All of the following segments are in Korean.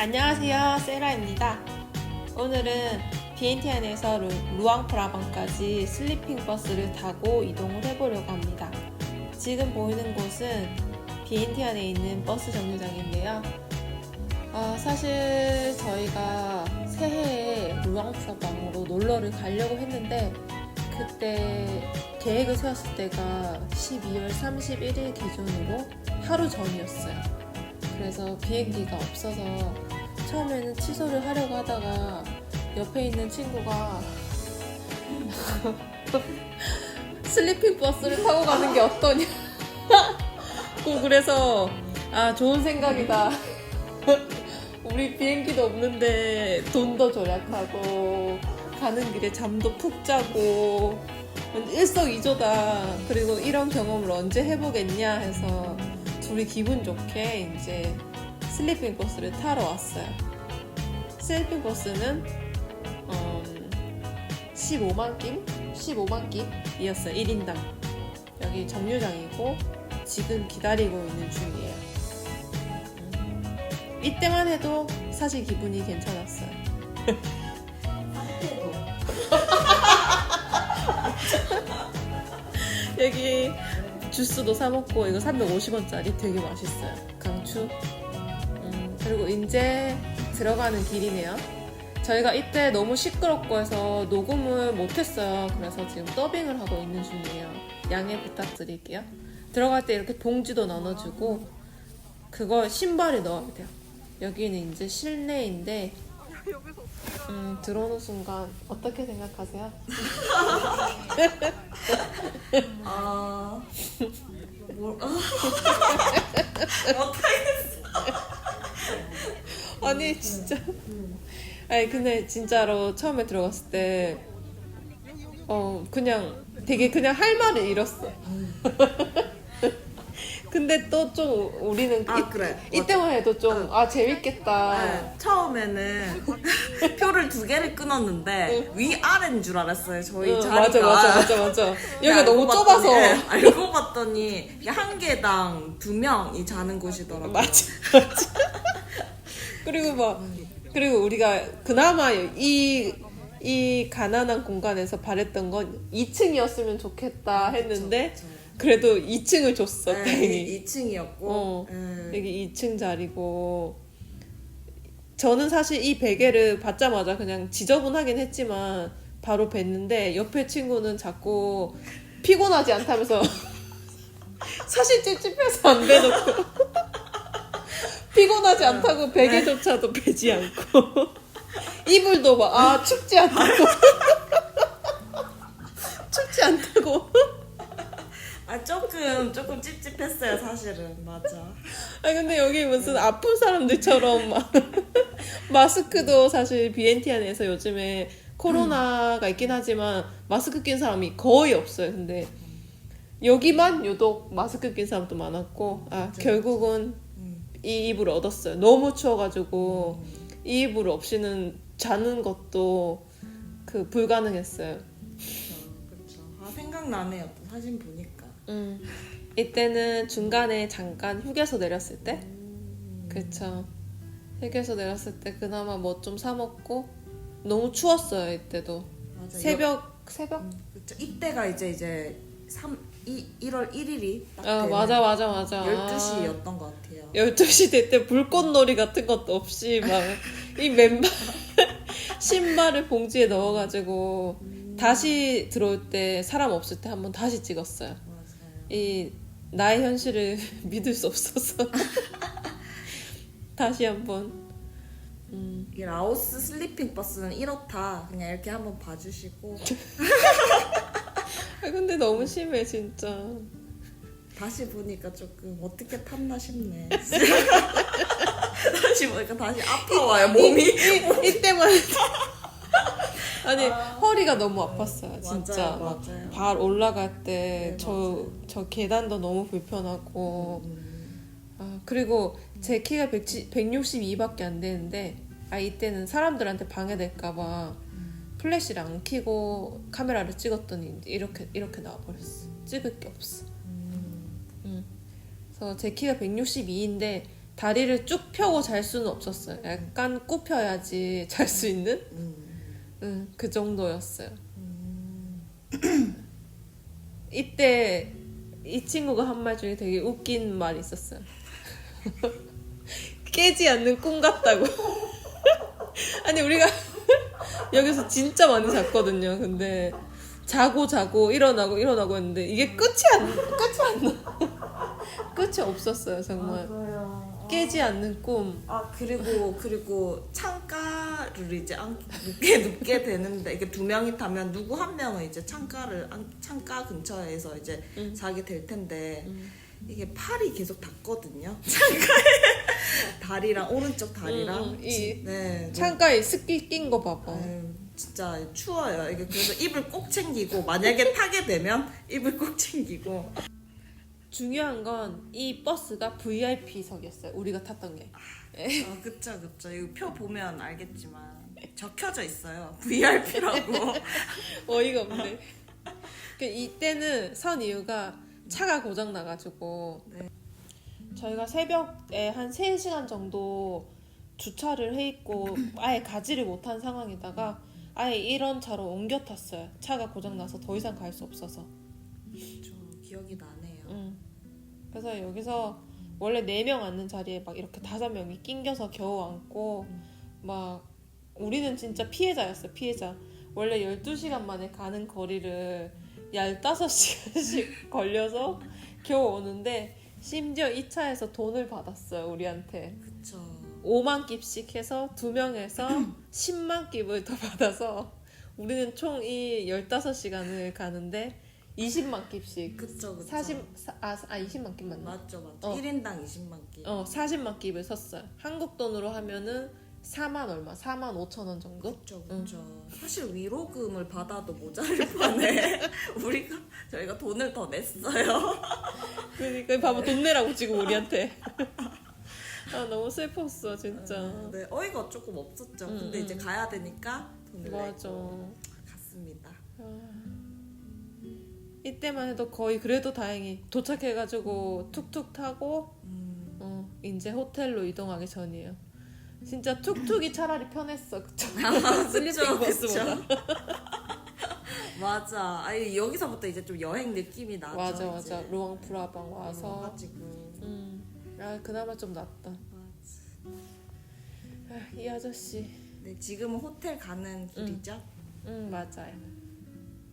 안녕하세요, 세라입니다. 오늘은 비엔티안에서 루, 루앙프라방까지 슬리핑 버스를 타고 이동을 해보려고 합니다. 지금 보이는 곳은 비엔티안에 있는 버스 정류장인데요. 아, 사실 저희가 새해에 루앙프라방으로 놀러를 가려고 했는데 그때 계획을 세웠을 때가 12월 31일 기준으로 하루 전이었어요. 그래서 비행기가 없어서 처음에는 취소를 하려고 하다가 옆에 있는 친구가 슬리핑 버스를 타고 가는 게 어떠냐. 고 그래서 아 좋은 생각이다. 우리 비행기도 없는데 돈도 절약하고 가는 길에 잠도 푹 자고 일석이조다. 그리고 이런 경험을 언제 해보겠냐 해서 둘이 기분 좋게 이제 슬리핑 버스를 타러 왔어요. 슬리핑 버스는 음, 15만 낌? 15만 낌이었어요. 1인당. 여기 정류장이고 지금 기다리고 있는 중이에요. 음, 이때만 해도 사실 기분이 괜찮았어요. 여기 주스도 사 먹고 이거 350원짜리 되게 맛있어요. 강추. 음, 그리고 이제 들어가는 길이네요. 저희가 이때 너무 시끄럽고 해서 녹음을 못했어요. 그래서 지금 더빙을 하고 있는 중이에요. 양해 부탁드릴게요. 들어갈 때 이렇게 봉지도 나눠주고 그거 신발에 넣어야 돼요. 여기는 이제 실내인데 음, 들어오는 순간 어떻게 생각하세요? 아, 뭘, 아, 못하겠어. 아니 진짜 아니 근데 진짜로 처음에 들어갔을 때 어 그냥 되게 그냥 할 말을 잃었어 근데 또 좀 우리는 아, 이, 그래. 이때만 해도 좀 아 재밌겠다 네, 처음에는 표를 두 개를 끊었는데 위 아래인 줄 알았어요. 저희 응, 자리가. 맞아 맞아 맞아 맞아 여기가 너무 좁아서 네, 알고 봤더니 이게 한 개당 두 명이 자는 곳이더라고요. 맞아 맞아 그리고 막 그리고 우리가 그나마 이 이 가난한 공간에서 바랬던 건 2층이었으면 좋겠다 했는데 그쵸, 그쵸. 그래도 2층을 줬어 네, 다행히 2층이었고. 어, 네. 여기 2층 자리고 저는 사실 이 베개를 받자마자 그냥 지저분하긴 했지만 바로 뵀는데 옆에 친구는 자꾸 피곤하지 않다면서 사실 찝찝해서 안 대놓고 피곤하지 않다고 베개조차도 베지 않고 이불도 막 아 춥지 않다고 춥지 않다고 아, 조금, 조금 찝찝했어요, 사실은. 맞아. 아 근데 여기 무슨 아픈 사람들처럼 막 마스크도 사실 비엔티 안에서 요즘에 코로나가 있긴 하지만 마스크 낀 사람이 거의 없어요. 근데 여기만 유독 마스크 낀 사람도 많았고 아. 결국은 음. 이 이불을 얻었어요. 너무 추워가지고 이 이불 없이는 자는 것도 그 불가능했어요. 그렇죠. 그렇죠. 아, 생각나네요. 또 사진 보니까. 음 이때는 중간에 잠깐 휴게소 내렸을 때 그쵸. 휴게소 내렸을 때 그나마 뭐 좀 사 먹고 너무 추웠어요 이때도 맞아. 새벽 새벽 그쵸. 이때가 이제 이제 3, 이, 1월 1일이 딱 아 맞아 맞아 맞아 12시였던 것 같아요. 12시 될 때 불꽃놀이 같은 것도 없이 막 이 맨발 신발을 봉지에 넣어가지고 다시 들어올 때 사람 없을 때 한번 다시 찍었어요 맞아요. 이 나의 현실을 믿을 수 없어서 다시 한번 음. 이 라오스 슬리핑 버스는 이렇다. 그냥 이렇게 한번 봐주시고 아 근데 너무 심해 진짜 다시 보니까 조금 어떻게 탔나 싶네. 다시 보니까 다시 아파와요 몸이. 이, 이때만 아니 허리가 너무 아팠어요 진짜 맞아요, 막 맞아요. 발 올라갈 때 네, 저 계단도 너무 불편하고 음, 아, 그리고 제 키가 162밖에 안 되는데 아 이때는 사람들한테 방해될까봐 플래시를 안 켜고 카메라를 찍었더니 이렇게 이렇게 나와버렸어 찍을 게 없어 음. 그래서 제 키가 162인데 다리를 쭉 펴고 잘 수는 없었어요. 약간 굽혀야지 잘 수 있는 응, 그 정도였어요. 이때 이 친구가 한 말 중에 되게 웃긴 말이 있었어요. 깨지 않는 꿈 같다고. 아니 우리가 여기서 진짜 많이 잤거든요. 근데 자고 자고 일어나고 일어나고 했는데 이게 끝이 안 끝이 안 나. 끝이 없었어요 정말. 맞아요. 깨지 않는 꿈. 아 그리고 그리고 창가를 이제 안, 눕게 눕게 되는데 이게 두 명이 타면 누구 한 명은 이제 창가를 안- 창가 근처에서 이제 음. 자게 될 텐데 음. 이게 팔이 계속 닿거든요. 창가에 다리랑 오른쪽 다리랑 음, 음, 이 네 창가에 습기 낀거 봐봐. 아유, 진짜 추워요. 이게 그래서 입을 꼭 챙기고 만약에 타게 되면 입을 꼭 챙기고 중요한 건 이 버스가 VIP석이었어요. 우리가 탔던 게. 아 그쵸 그쵸 이거 표 보면 알겠지만 적혀져 있어요 VIP라고 어이가 없네. 그 이때는 선 이유가 차가 고장 나가지고 네. 저희가 새벽에 한 3시간 정도 주차를 해 있고 아예 가지를 못한 상황에다가 아예 이런 차로 옮겨 탔어요. 차가 고장 나서 더 이상 갈 수 없어서. 저 기억이 나네요 음. 그래서 여기서 원래 4명 앉는 자리에 막 이렇게 5명이 낑겨서 겨우 앉고 막 우리는 진짜 피해자였어 피해자. 원래 12시간 만에 가는 거리를 15시간씩 걸려서 겨우 오는데 심지어 이 차에서 돈을 받았어요 우리한테. 그쵸. 5만 깁씩 해서 두 명에서 10만 깁을 더 받아서 우리는 총 이 15시간을 가는데 20만 깁씩. 그쵸 그쵸. 40, 사- 아, 아 20만 깁 맞나? 맞죠 맞죠. 어. 1인당 20만 끼 어 40만 깁을 섰어요. 한국 돈으로 하면은 4만 얼마? 4만 5천 원 정도? 그쵸 그쵸. 사실 위로금을 받아도 모자랄 판에 우리가 저희가 돈을 더 냈어요. 그러니까 봐봐 돈 내라고 지금 우리한테. 아 너무 슬펐어 진짜. 네 어이가 조금 없었죠. 음, 근데 이제 음. 가야 되니까 돈을 맞아. 내고 갔습니다 이때만 해도 거의 그래도 다행히 도착해가지고 툭툭 타고 음, 어, 이제 호텔로 이동하기 전이에요. 진짜 툭툭이 차라리 편했어. 그쵸? 슬리핑 그쵸, 버스보다. 그쵸. 맞아. 아니 여기서부터 이제 좀 여행 느낌이 나죠. 맞아 맞아. 이제. 루앙 프라방 와서. 가지고. 음. 아 그나마 좀 낫다. 아, 이 아저씨. 네 지금은 호텔 가는 길이죠. 음 맞아요.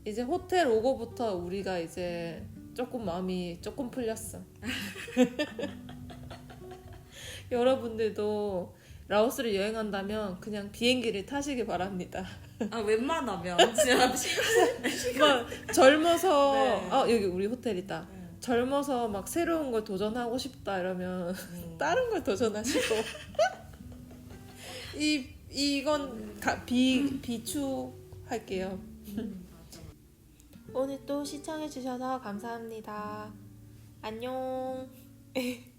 이제 호텔 오고부터 우리가 이제 조금 마음이 조금 풀렸어. 여러분들도 라오스를 여행한다면 그냥 비행기를 타시길 바랍니다. 아 웬만하면 진짜. 막 젊어서 네. 아 여기 우리 호텔이다. 젊어서 막 새로운 걸 도전하고 싶다 이러면 음. 다른 걸 도전하시고 이 이건 가, 비 비추할게요. 오늘 또 시청해 주셔서 감사합니다. 안녕.